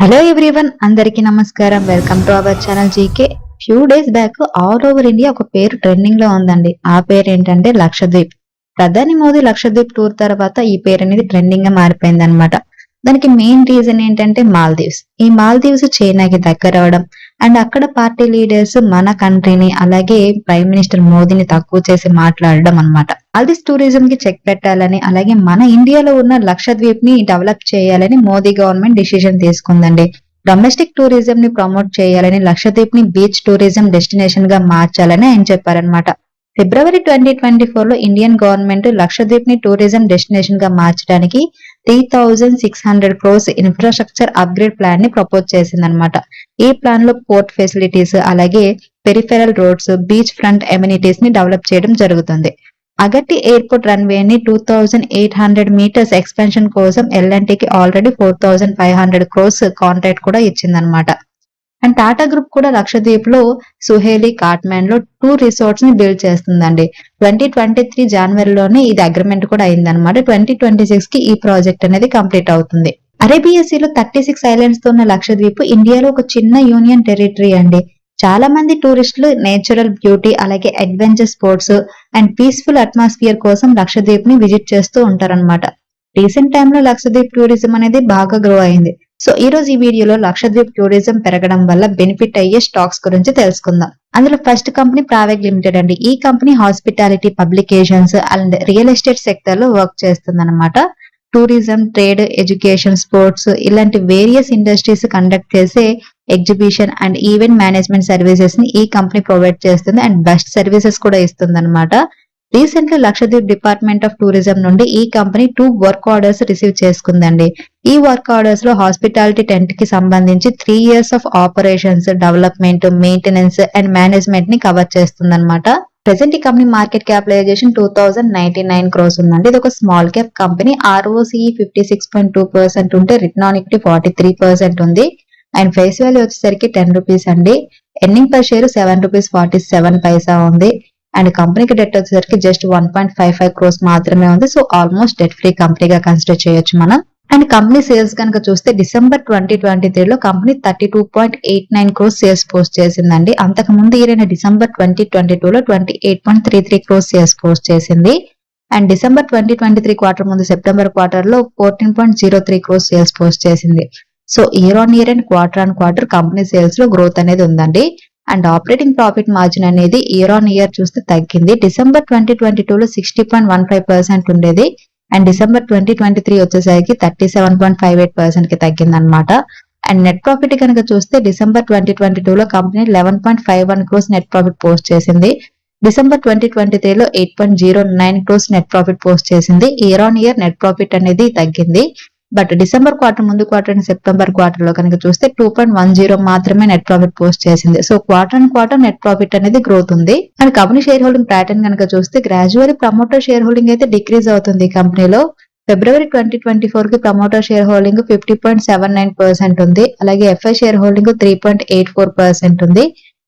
Hello everyone అందరికీ నమస్కారం. Welcome to our channel GK few days back all over India ఒక పేరు ట్రెండింగ్లో ఉందండి. ఆ పేరు ఏంటంటే లక్షద్వీప్. ప్రధాని మోదీ లక్షద్వీప్ టూర్ తర్వాత ఈ పేరు అనేది ట్రెండింగ్గా మారిపోయింది అనమాట దానికి మెయిన్ రీజన్ ఏంటంటే మాల్దీవ్స్. ఈ మాల్దీవ్స్ చైనాకి దగ్గర అవడం అండ్ అక్కడ పార్టీ లీడర్స్ మన కంట్రీని అలాగే ప్రైమ్ మినిస్టర్ మోదీని తక్కువ చేసి మాట్లాడడం అన్నమాట. మాల్దీవ్స్ టూరిజం కి చెక్ పెట్టాలని అలాగే మన ఇండియాలో ఉన్న లక్షద్వీప్ని డెవలప్ చేయాలని మోదీ గవర్నమెంట్ డిసిజన్ తీసుకుందండి. డొమెస్టిక్ టూరిజం ని ప్రమోట్ చేయాలని లక్షద్వీప్ని బీచ్ టూరిజం డెస్టినేషన్గా మార్చాలని ఆయన చెప్పారనమాట ఫిబ్రవరి ట్వంటీ ట్వంటీ ఫోర్లో ఇండియన్ గవర్నమెంట్ లక్షద్వీప్ని టూరిజం డెస్టినేషన్గా మార్చడానికి three thousand six hundred crores infrastructure upgrade ప్లాన్ని ప్రపోజ్ చేసిందనమాట ఈ ప్లాన్లో పోర్ట్ ఫెసిలిటీస్ అలాగే పెరిఫెరల్ రోడ్స్ బీచ్ ఫ్రంట్ ఎమ్యూనిటీస్ని డెవలప్ చేయడం జరుగుతుంది. అగట్టి ఎయిర్పోర్ట్ రన్వే ని two thousand eight hundred meters expansion కోసం ఎల్ఎన్టీకి already four thousand five hundred crores contract కూడా ఇచ్చిందనమాట అండ్ టాటా గ్రూప్ కూడా లక్షద్వీప్లో సుహేలి కాట్మాండ్లో టూ రిసార్ట్స్ని బిల్డ్ చేస్తుందండి. ట్వంటీ ట్వంటీ త్రీ జనవరిలోనే ఇది అగ్రిమెంట్ కూడా అయిందనమాట ట్వంటీ ట్వంటీ సిక్స్కి ఈ ప్రాజెక్ట్ అనేది కంప్లీట్ అవుతుంది. అరేబియా సీలో థర్టీ సిక్స్ ఐలాండ్స్తో ఉన్న లక్షద్వీప్. ఇండియాలో ఒక చిన్న యూనియన్ టెరిటరీ అండి. చాలా మంది టూరిస్టులు నేచురల్ బ్యూటీ అలాగే adventure sports and peaceful atmosphere కోసం లక్షద్వీప్ని విజిట్ చేస్తూ ఉంటారన్నమాట. రీసెంట్ టైంలో లక్షద్వీప్ టూరిజం అనేది బాగా గ్రో అయింది. సో ఈ రోజు ఈ వీడియోలో లక్షద్వీప్ టూరిజం పెరగడం వల్ల బెనిఫిట్ అయ్యే స్టాక్స్ గురించి తెలుసుకుందాం. అందులో ఫస్ట్ కంపెనీ ప్రావేగ్ లిమిటెడ్ అండి. ఈ company hospitality publications and real estate సెక్టర్లో వర్క్ చేస్తుంది టూరిజం ట్రేడ్ ఎడ్యుకేషన్ స్పోర్ట్స్ ఇలాంటి వేరియస్ ఇండస్ట్రీస్ కండక్ట్ చేసే ఎగ్జిబిషన్ అండ్ ఈవెంట్ మేనేజ్మెంట్ సర్వీసెస్ని ఈ కంపెనీ ప్రొవైడ్ చేస్తుంది అండ్ బెస్ట్ సర్వీసెస్ కూడా ఇస్తుంది అనమాట recently Lakshadweep department of tourism నుండి ఈ company two work orders receive చేసుకుందండి. ఈ వర్క్ ఆర్డర్స్లో హాస్పిటాలిటీ టెంట్కి సంబంధించి three years of operations development maintenance and మేనేజ్మెంట్ని cover చేస్తుంది అనమాట ప్రెసెంట్ ఈ company market capitalization two thousand ninety nine crores ఉందండి. ఇది ఒక small cap company ROC fifty six point two percent ఉంటే return on equity forty three percent ఉంది. And face value వచ్చేసరికి ten rupees అండి. Earning per share seven rupees forty seven paisa ఉంది. And కంపెనీకి debt వచ్చేసరికి just one point five five crores మాత్రమే ఉంది. So almost debt free కంపెనీగా consider చేయొచ్చు మనం. అండ్ కంపెనీ సేల్స్ కనుక చూస్తే డిసెంబర్ ట్వంటీ ట్వంటీ త్రీలో company thirty two point eight nine crores sales post చేసిందండి. అంతకు ముందు ఇయర్ డిసెంబర్ ట్వంటీ ట్వంటీ టూలో twenty eight point three three crores sales post చేసింది. And December twenty twenty three quarter ముందు September క్వార్టర్లో fourteen point zero three crores sales post చేసింది. So year on year and quarter on quarter company సేల్స్లో growth అనేది ఉందండి. And operating profit margin అనేది year on year చూస్తే తగ్గింది. December twenty twenty two లో sixty point one five percent ఉండేది. And December twenty twenty three వచ్చేసరికి thirty seven point five eight పర్సెంట్కి తగ్గింది అనమాట అండ్ నెట్ ప్రాఫిట్ కనుక చూస్తే డిసెంబర్ ట్వంటీ ట్వంటీ టూ లో company eleven point five one crores net profit post చేసింది. December twenty twenty త్రీలో eight point zero nine crores net profit post చేసింది. Year on year net profit అనేది తగ్గింది. But December quarter ముందు quarter and September క్వార్టర్లో కనుక చూస్తే two point one zero మాత్రమే నెట్ ప్రాఫిట్ పోస్ట్ చేసింది. So quarter and quarter net profit అనేది గ్రోత్ ఉంది. And company share holding pattern కనుక చూస్తే గ్రాడ్యువల్లీ ప్రమోటర్ షేర్ హోల్డింగ్ అయితే డిక్రీజ్ అవుతుంది కంపెనీలో ఫిబ్రవరి ట్వంటీ ట్వంటీ ఫోర్కి promoter share holding fifty point seven nine percent ఉంది. అలాగే FI share holding three point eight four percent ఉంది.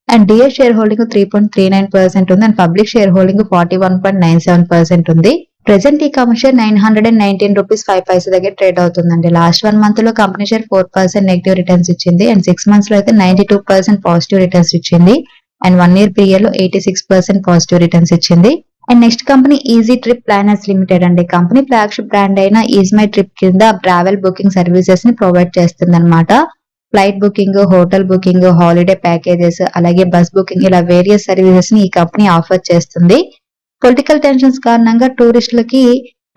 And DS share holding three point three nine percent ఉంది. And public share holding forty one point nine seven percent ఉంది. Present ఈ company share nine hundred and nineteen rupees five paisa దగ్గర trade అవుతుందండి. Last one మంత్లో company share four percent negative returns ఇచ్చింది. And six మంత్స్లో అయితే ninety two percent positive returns ఇచ్చింది. And one year పీరియడ్లో eighty six percent positive returns ఇచ్చింది. And next company easy trip planners limited అండి. Company flagship brand అయిన is my trip కింద travel booking సర్వీసెస్ని ప్రొవైడ్ చేస్తుంది అనమాట flight booking hotel booking holiday packages అలాగే బస్ బుకింగ్ ఇలా వేరియస్ సర్వీసెస్ని ఈ కంపెనీ ఆఫర్ చేస్తుంది. పొలిటికల్ టెన్షన్స్ కారణంగా టూరిస్టులకి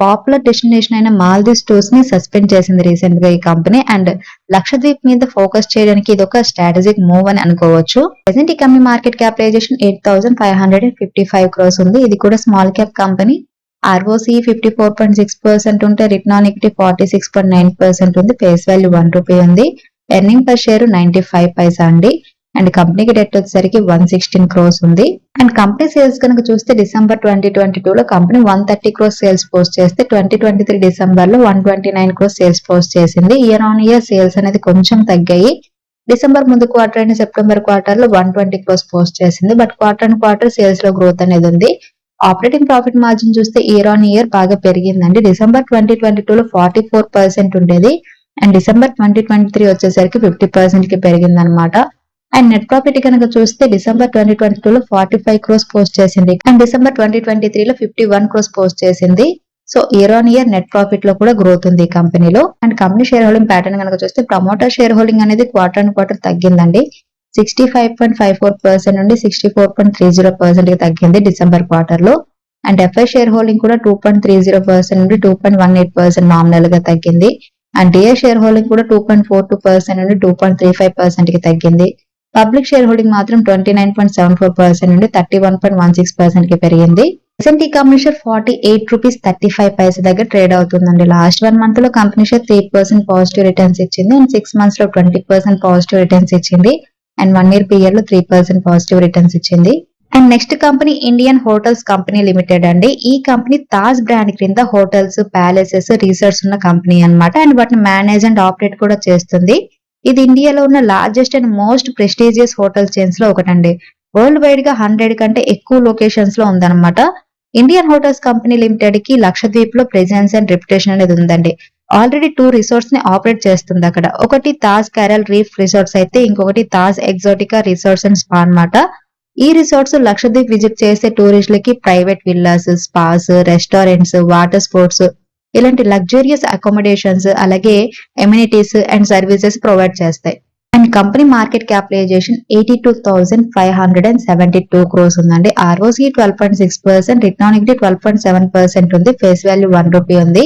పాపులర్ డెస్టినేషన్ అయిన మాల్దీవ్స్ టూర్స్ని సస్పెండ్ చేసింది రీసెంట్గా ఈ కంపెనీ. అండ్ లక్షద్వీప్ మీద ఫోకస్ చేయడానికి ఇది ఒక స్ట్రాటజిక్ మూవ్ అని అనుకోవచ్చు. ప్రెసెంట్ ఈ company market capitalization eight thousand five hundred and fifty five crores ఉంది. ఇది కూడా small cap company. ROC fifty four point six percent ఉంటే return on equity forty six point nine percent ఉంది. Face value one rupee ఉంది. Earning per share ninety five paisa అండి. And కంపెనీకి debt వచ్చేసరికి one sixteen crores ఉంది. And company sales కనుక చూస్తే December twenty twenty two లో company one thirty crores sales post చేస్తే ట్వంటీ ట్వంటీ త్రీ డిసెంబర్లో one twenty nine crores sales post చేసింది. ఇయర్ ఆన్ ఇయర్ సేల్స్ అనేది కొంచెం తగ్గాయి. డిసెంబర్ ముందు క్వార్టర్ అండ్ సెప్టెంబర్ క్వార్టర్లో వన్ ట్వంటీ క్రోస్ పోస్ట్ చేసింది. బట్ క్వార్టర్ అండ్ క్వార్టర్ సేల్స్లో గ్రోత్ అనేది ఉంది. ఆపరేటింగ్ ప్రాఫిట్ మార్జిన్ చూస్తే ఇయర్ ఆన్ ఇయర్ బాగా పెరిగిందండి. డిసెంబర్ ట్వంటీ ట్వంటీ టూ లో ఫార్టీ ఫోర్ పర్సెంట్ ఉండేది. And December twenty twenty three వచ్చేసరికి ఫిఫ్టీ పర్సెంట్కి పెరిగింది అనమాట అండ్ నెట్ ప్రాఫిట్ కనుక చూస్తే డిసెంబర్ ట్వంటీ ట్వంటీ టూ లో ఫార్టీ ఫైవ్ క్రోస్ పోస్ట్ చేసింది. And December twenty twenty three లో ఫిఫ్టీ వన్ క్రోస్ పోస్ట్ చేసింది. So year on year net ప్రాఫిట్లో కూడా గ్రోత్ ఉంది కంపెనీలో and company share holding pattern కనుక చూస్తే ప్రమోటర్ షేర్ హోల్డింగ్ అనేది క్వార్టర్ అండ్ క్వార్టర్ తగ్గిందండి. Sixty five point five four percent నుండి sixty four point three zero పర్సెంట్కి తగ్గింది డిసెంబర్ క్వార్టర్లో. అండ్ ఎఫ్ఐ షేర్ హోల్డింగ్ కూడా two point three zero percent నుండి two point one eight percent నామినల్గా తగ్గింది. And DA share holding కూడా two point four two percent నుండి two point three five పర్సెంట్కి తగ్గింది. పబ్లిక్ షేర్ హోల్డింగ్ మాత్రం twenty nine point seven four percent నుండి thirty one point one six పర్సెంట్కి పెరిగింది. SNT company share forty eight rupees thirty five paisa దగ్గర trade అవుతుందండి. Last one మంత్లో company share three percent positive returns ఇచ్చింది. And six మంత్స్లో twenty percent positive returns ఇచ్చింది. And one year పీరియడ్లో three percent positive returns ఇచ్చింది. And next company Indian hotels company limited అండి. ఈ కంపెనీ తాజ్ బ్రాండ్ క్రింద హోటల్స్ ప్యాలెసెస్ రిసార్ట్స్ ఉన్న company అన్నమాట. అండ్ వాటిని మేనేజ్ అండ్ ఆపరేట్ కూడా చేస్తుంది. ఇది ఇండియాలో ఉన్న largest and most prestigious hotel చైన్స్లో ఒకటండి. వరల్డ్ వైడ్గా హండ్రెడ్ కంటే ఎక్కువ లొకేషన్స్లో ఉందన్నమాట. ఇండియన్ హోటల్స్ కంపెనీ లిమిటెడ్కి లక్షద్వీప్లో ప్రెజెన్స్ అండ్ రెప్యుటేషన్ అనేది ఉందండి. ఆల్రెడీ టూ రిసార్ట్స్ని ఆపరేట్ చేస్తుంది అక్కడ. ఒకటి తాజ్ క్యారల్ రీఫ్ రిసార్ట్స్ అయితే ఇంకొకటి Taj Exotica resorts and spa అన్నమాట. ఈ రిసార్ట్స్ లక్షద్వీప్ విజిట్ చేసే టూరిస్టులకి private villas spas restaurants water sports ఇలాంటి లగ్జూరియస్ అకామిడేషన్స్ అలాగే ఎమ్యూనిటీస్ అండ్ సర్వీసెస్ ప్రొవైడ్ చేస్తాయి. And company market capitalization eighty two thousand five hundred and seventy two crores ఉందండి ROC twelve point six percent return equity twelve point seven percent ఉంది. Face value one rupee ఉంది.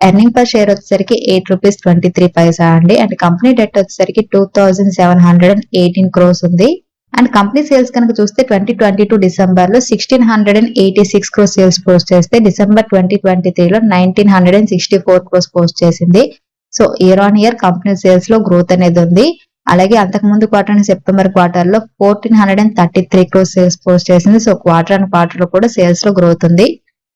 Earning per share వచ్చేసరికి eight rupees twenty three paisa అండి. And company debt వచ్చేసరికి two thousand seven hundred and eighteen crores ఉంది. And company sales కనుక చూస్తే twenty twenty two డిసెంబర్లో sixteen hundred and eighty six crores sales post చేస్తే December twenty twenty త్రీలో nineteen hundred and sixty four crores post చేసింది. So year on year company సేల్స్లో growth అనేది ఉంది. అలాగే అంతకు ముందు క్వార్టర్ సెప్టెంబర్ క్వార్టర్లో fourteen hundred and thirty three crores sales post చేసింది. సో క్వార్టర్ అండ్ క్వార్టర్లో కూడా సేల్స్లో గ్రోత్ ఉంది.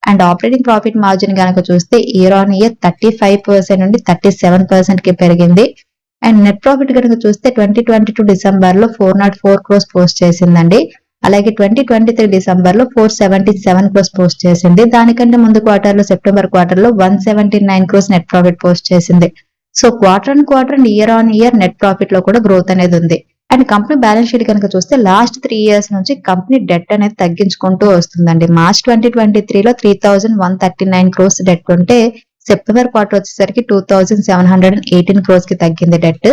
అండ్ ఆపరేటింగ్ ప్రాఫిట్ మార్జిన్ కనుక చూస్తే year on year thirty five percent నుండి థర్టీ సెవెన్ పర్సెంట్కి పెరిగింది. అండ్ నెట్ ప్రాఫిట్ కనుక చూస్తే ట్వంటీ ట్వంటీ టూ డిసెంబర్లో four naught four crores post చేసిందండి. అలాగే ట్వంటీ ట్వంటీ త్రీ డిసెంబర్లో four seventy seven crores post చేసింది. దానికంటే ముందు క్వార్టర్లో సెప్టెంబర్ క్వార్టర్లో one seventy nine crores net profit post చేసింది. So quarter and quarter and year on year net ప్రాఫిట్లో కూడా గ్రోత్ అనేది ఉంది. అండ్ కంపెనీ బ్యాలెన్స్ షీట్ కనుక చూస్తే లాస్ట్ త్రీ ఇయర్స్ నుంచి కంపెనీ డెట్ అనేది తగ్గించుకుంటూ వస్తుందండి. మార్చ్ ట్వంటీ ట్వంటీ త్రీలో three thousand one thirty nine crores debt ఉంటే సెప్టెంబర్ క్వార్టర్ వచ్చేసరికి two thousand seven hundred and eighteen క్రోస్కి తగ్గింది debt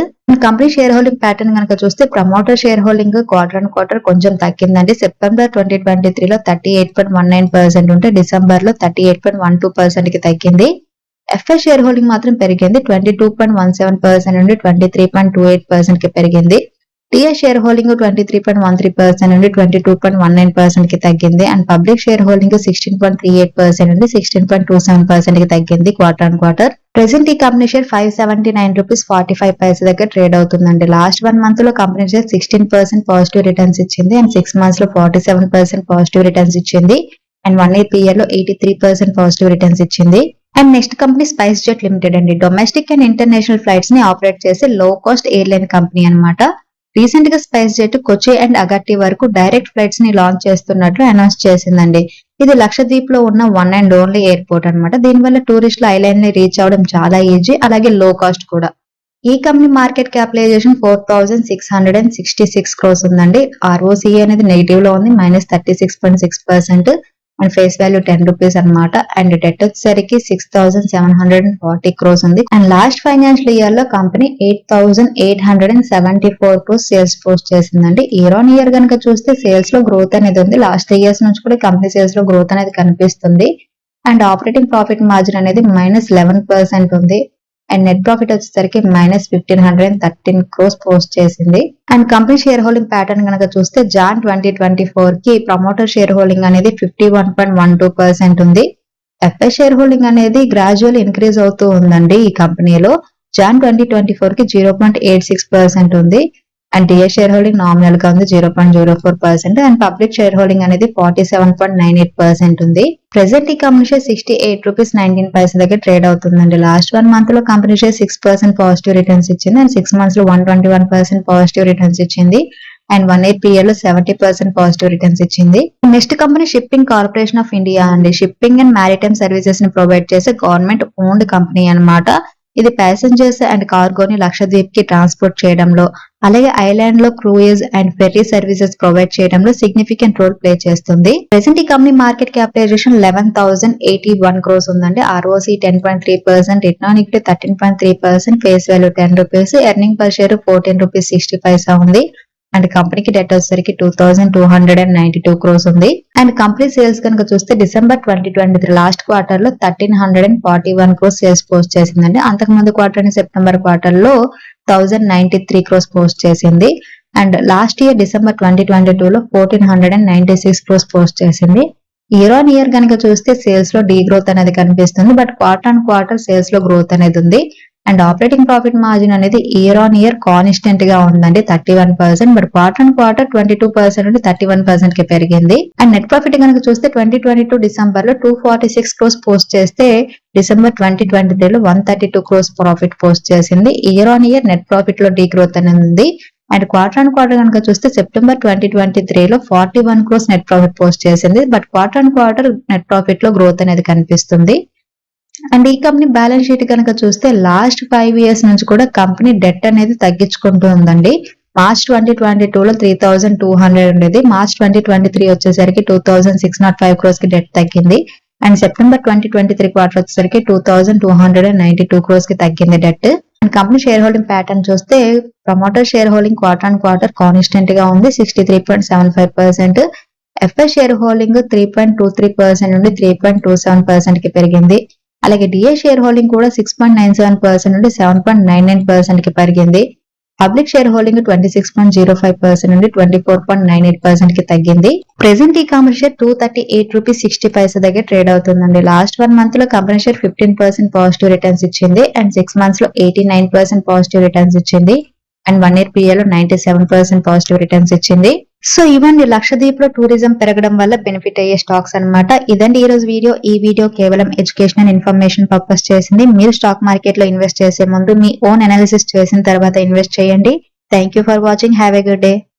company share holding pattern కనుక చూస్తే promoter share holding quarter and quarter కొంచెం తగ్గిందండి. సెప్టెంబర్ ట్వంటీ ట్వంటీ త్రీలో thirty eight point one nine percent ఉంటే డిసెంబర్లో thirty eight point one two పర్సెంట్కి తగ్గింది. ఎఫ్ఐ షేర్ హోల్డింగ్ మాత్రం పెరిగింది. Twenty two point one seven percent నుండి twenty three point two eight పర్సెంట్కి పెరిగింది. TR share holding twenty three point one three percent నుండి twenty two point one nine పర్సెంట్కి తగ్గింది. And public share holding sixteen point three eight percent నుండి sixteen point two seven పర్సెంట్కి తగ్గింది quarter and quarter present ఈ company share five seventy nine rupees forty five paisa దగ్గర trade అవుతుందండి. Last one మంత్లో company share sixteen percent positive returns ఇచ్చింది. And six మంత్స్లో forty seven percent positive returns ఇచ్చింది. And one year పీరియడ్లో eighty three percent positive returns ఇచ్చింది. And next company SpiceJet limited అండి. Domestic and international ఫ్లైట్స్ని operate చేసే low cost airline company అనమాట రీసెంట్గా SpiceJet Kochi and Agatti వరకు డైరెక్ట్ ఫ్లైట్స్ని లాంచ్ చేస్తున్నట్లు అనౌన్స్ చేసిందండి. ఇది లక్షద్వీప్లో ఉన్న వన్ అండ్ ఓన్లీ ఎయిర్పోర్ట్ అన్నమాట. దీనివల్ల టూరిస్టులు ఐలాండ్ని రీచ్ అవడం చాలా ఈజీ అలాగే లో కాస్ట్ కూడా. ఈ company market capitalization four thousand six hundred and sixty six crores ఉందండి ఆర్ఓసి అనేది నెగిటివ్లో ఉంది minus thirty six point six percent and face value ten rupees అనమాట అండ్ డెట్ వచ్చేసరికి six thousand seven hundred and forty crores ఉంది. And last financial ఇయర్లో company eight thousand eight hundred and seventy four crores sales post చేసిందండి. Year on year కనుక చూస్తే సేల్స్లో growth అనేది ఉంది. లాస్ట్ త్రీ ఇయర్స్ నుంచి కూడా కంపెనీ సేల్స్లో గ్రోత్ అనేది కనిపిస్తుంది. అండ్ ఆపరేటింగ్ ప్రాఫిట్ మార్జిన్ అనేది మైనస్ లెవెన్ పర్సెంట్ ఉంది. అండ్ నెట్ ప్రాఫిట్ వచ్చేసరికి minus fifteen hundred and thirteen crores post చేసింది. And company share holding pattern కనుక చూస్తే జాన్ ట్వంటీ ట్వంటీ ఫోర్కి ప్రమోటర్ షేర్ హోల్డింగ్ అనేది fifty one point one two percent ఉంది. F i share holding అనేది gradual increase అవుతూ ఉందండి ఈ కంపెనీలో జాన్ ట్వంటీ ట్వంటీ ఫోర్కి zero point eight six percent ఉంది. అండ్ డిఏ షేర్ హోల్డింగ్ నామినల్గా ఉంది zero point zero four percent and public share holding అనేది forty seven point nine eight percent ఉంది. ప్రెసెంట్ ఈ company share sixty eight rupees nineteen పైసల దగ్గర trade అవుతుందండి. Last one మంత్లో company share six percent positive returns ఇచ్చింది and six మంత్స్లో one twenty one percent positive returns ఇచ్చింది. అండ్ వన్ ఎయిట్ పీరియడ్లో సెవెంటీ పర్సెంట్ పాజిటివ్ రిటర్న్స్ ఇచ్చింది. Next company shipping corporation of India అండి. షిప్పింగ్ అండ్ మ్యారిటైమ్ సర్వీసెస్ని provide చేసే government owned company అన్నమాట. ఇది ప్యాసింజర్స్ అండ్ కార్గోని లక్షద్వీప్కి ట్రాన్స్పోర్ట్ చేయడంలో అలాగే ఐలాండ్లో cruise and ferry services provide చేయడంలో సిగ్నిఫికెంట్ రోల్ ప్లే చేస్తుంది. ప్రెసెంట్ ఈ company market capitalization eleven thousand eighty one crores ఉందండి ROC ten point three percent return equity thirteen point three percent face value ten rupees earning per share fourteen rupees sixty paisa ఉంది. And కంపెనీకి debt వచ్చేసరికి two thousand two hundred and ninety two crores ఉంది. And company sales కనుక చూస్తే December twenty twenty three last క్వార్టర్లో thirteen hundred and forty one crores sales post చేసిందండి. అంతకు ముందు క్వార్టర్ అని సెప్టెంబర్ క్వార్టర్లో thousand ninety three crores post చేసింది. And last year December twenty twenty two లో fourteen hundred and ninety six crores post చేసింది. Year on year కనుక చూస్తే సేల్స్లో డీ గ్రోత్ అనేది కనిపిస్తుంది. బట్ క్వార్టర్ అండ్ క్వార్టర్ సేల్స్లో గ్రోత్ అనేది ఉంది. అండ్ ఆపరేటింగ్ ప్రాఫిట్ మార్జిన్ అనేది ఇయర్ ఆన్ ఇయర్ కాన్స్టెంట్గా ఉందండి. Thirty one percent but quarter and quarter twenty two percent నుండి థర్టీ వన్ పర్సెంట్కి పెరిగింది. అండ్ నెట్ ప్రాఫిట్ కనుక చూస్తే ట్వంటీ ట్వంటీ టూ డిసెంబర్లో two forty six crores post చేస్తే డిసెంబర్ ట్వంటీ ట్వంటీ త్రీ లో one thirty two crores profit post చేసింది. Year on year net ప్రాఫిట్లో డీగ్రోత్ అనేది ఉంది. అండ్ క్వార్టర్ అండ్ క్వార్టర్ కనుక చూస్తే సెప్టెంబర్ ట్వంటీ ట్వంటీ త్రీ లో forty one crores net profit post చేసింది. But quarter and quarter net ప్రాఫిట్లో growth అనేది కనిపిస్తుంది. అండ్ ఈ కంపెనీ బ్యాలెన్స్ షీట్ కనుక చూస్తే లాస్ట్ ఫైవ్ ఇయర్స్ నుంచి కూడా కంపెనీ డెట్ అనేది తగ్గించుకుంటూ ఉందండి. మార్చ్ ట్వంటీ ట్వంటీ టూ లో త్రీ థౌసండ్ టూ హండ్రెడ్ ఉండేది. మార్చ్ ట్వంటీ ట్వంటీ త్రీ వచ్చేసరికి two thousand six nought five క్రోస్కి debt తగ్గింది. And September twenty twenty three quarter వచ్చేసరికి two thousand two hundred and ninety two క్రోస్కి తగ్గింది debt and company share holding pattern చూస్తే promoter share holding quarter and quarter కాన్స్టెంట్గా ఉంది. Sixty three point seven five percent FI share holding three point two three percent నుండి three point two seven పర్సెంట్కి పెరిగింది. అలాగే DA share holding కూడా six point nine seven percent నుండి seven point nine nine పర్సెంట్కి పెరిగింది. Public share holding twenty six point zero five percent నుండి twenty four point nine eight పర్సెంట్కి తగ్గింది. Present e commerce share two thirty eight rupees sixty paisa దగ్గర trade అవుతుందండి. Last one మంత్లో company share fifteen percent positive returns ఇచ్చింది and six మంత్స్లో eighty nine percent positive returns ఇచ్చింది. And one year PA లో ninety seven percent positive returns ఇచ్చింది. So ఇవన్నీ లక్షద్వీప్లో టూరిజం పెరగడం వల్ల బెనిఫిట్ అయ్యే స్టాక్స్ అన్నమాట. ఇదండి ఈ రోజు వీడియో. ఈ వీడియో కేవలం ఎడ్యుకేషన్ అండ్ ఇన్ఫర్మేషన్ పర్పస్ చేసింది. మీరు స్టాక్ మార్కెట్లో ఇన్వెస్ట్ చేసే ముందు మీ ఓన్ అనాలిసిస్ చేసిన తర్వాత ఇన్వెస్ట్ చేయండి. Thank you for watching have a good day